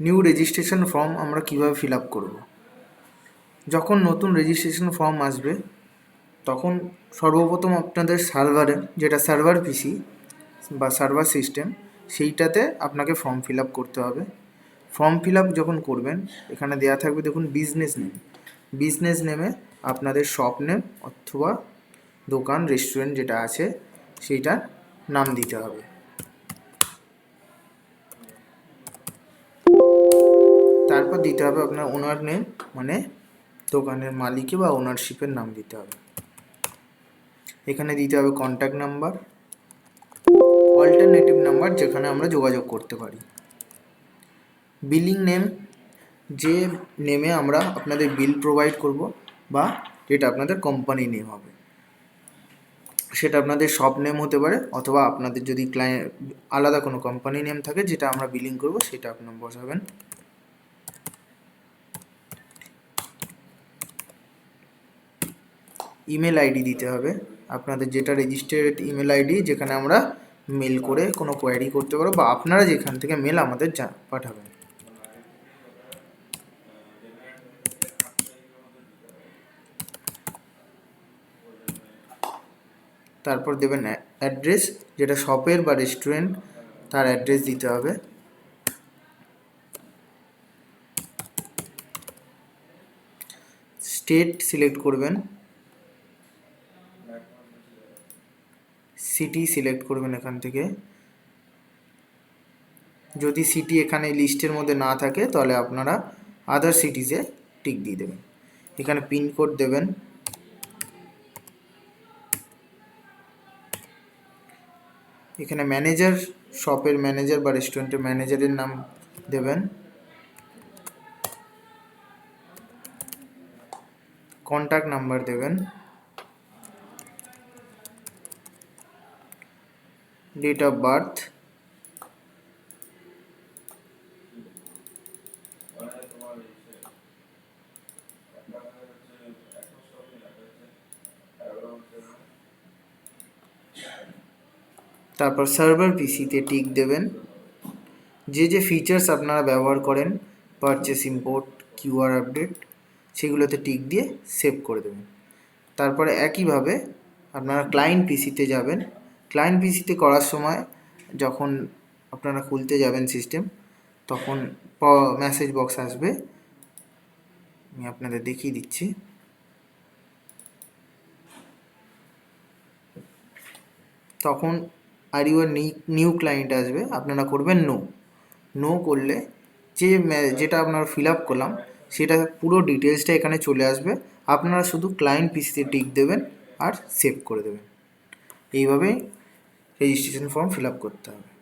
New registration form আমরা কীভাবে fill up করব? যখন নতুন রেজিস্ট্রেশন ফর্ম আসবে, তখন সর্বপ্রথম আপনাদের সার্ভারে যেটা সার্ভার পিসি বা সার্ভার সিস্টেম সেইটাতে আপনাকে ফর্ম ফিল আপ করতে হবে। ফর্ম ফিল আপ যখন করবেন, এখানে দেওয়া থাকবে দেখুন বিজনেস নেম বিজনেস নেমে আপনাদের শপ নেম অথবা দোকান রেস্টুরেন্ট যেটা আছে, সেইটার নাম দিতে হবে। তারপর দিতে হবে আপনার ওনার নেম মানে দোকানের মালিকে বা ওনারশিপের নাম দিতে হবে। এখানে দিতে হবে কন্ট্যাক্ট নাম্বার অল্টারনেটিভ নাম্বার যেখানে আমরা যোগাযোগ করতে পারি। বিলিং নেম যে নেমে আমরা আপনাদের বিল প্রোভাইড করব বা যেটা আপনাদের কোম্পানি নেম হবে। সেটা আপনাদের শপ নেম হতে পারে অথবা আপনাদের যদি ক্লায়েন্ট আলাদা কোনো কোম্পানি নেম থাকে যেটা আমরা বিলিং করব সেটা আপনার বসাবেন। ইমেল আইডি দিতে হবে। আপনাদের যেটা রেজিস্টার্ড ইমেল আইডি যেখানে আমরা মেল করে কোনো কোয়ারি করতে পারব বা আপনারা যেখান থেকে মেল আমাদের পাঠাবেন। তারপর দেবেন অ্যাড্রেস যেটা শপের বা রেস্টুরেন্ট তার অ্যাড্রেস দিতে হবে। স্টেট সিলেক্ট করবেন। সিটি সিলেক্ট করবেন এখান থেকে। যদি সিটি এখানে লিস্টের মধ্যে না থাকে, তাহলে আপনারা আদার সিটিজে টিক দিয়ে দেবেন। এখানে পিনকোড দেবেন। এখানে ম্যানেজার শপের ম্যানেজার বা রেস্টুরেন্টের ম্যানেজারের নাম দেবেন। কন্ট্যাক্ট নাম্বার দেবেন। ডেট অফ বার্থ তারপর সার্ভার পিসিতে টিক দেবেন। যে যে ফিচার্স আপনারা ব্যবহার করেন পারচেস ইম্পোর্ট কিউআর আপডেট সেগুলোতে টিক দিয়ে সেভ করে দেবেন। তারপরে একইভাবে আপনারা ক্লায়েন্ট পিসিতে যাবেন। ক্লায়েন্ট পিসিতে করার সময় যখন আপনারা খুলতে যাবেন সিস্টেম তখন মেসেজ বক্স আসবে। আমি আপনাদের দেখিয়ে দিচ্ছি। তখন আর ইউ নিউ ক্লায়েন্ট আসবে। আপনারা করবেন নো নো করলে যে যেটা আপনারা ফিল আপ করলাম, সেটা পুরো ডিটেলসটা এখানে চলে আসবে। আপনারা শুধু ক্লায়েন্ট পিসিতে টিক দেবেন আর সেভ করে দেবেন। এইভাবেই রেজিস্ট্রেশন ফর্ম ফিল আপ করতে হবে।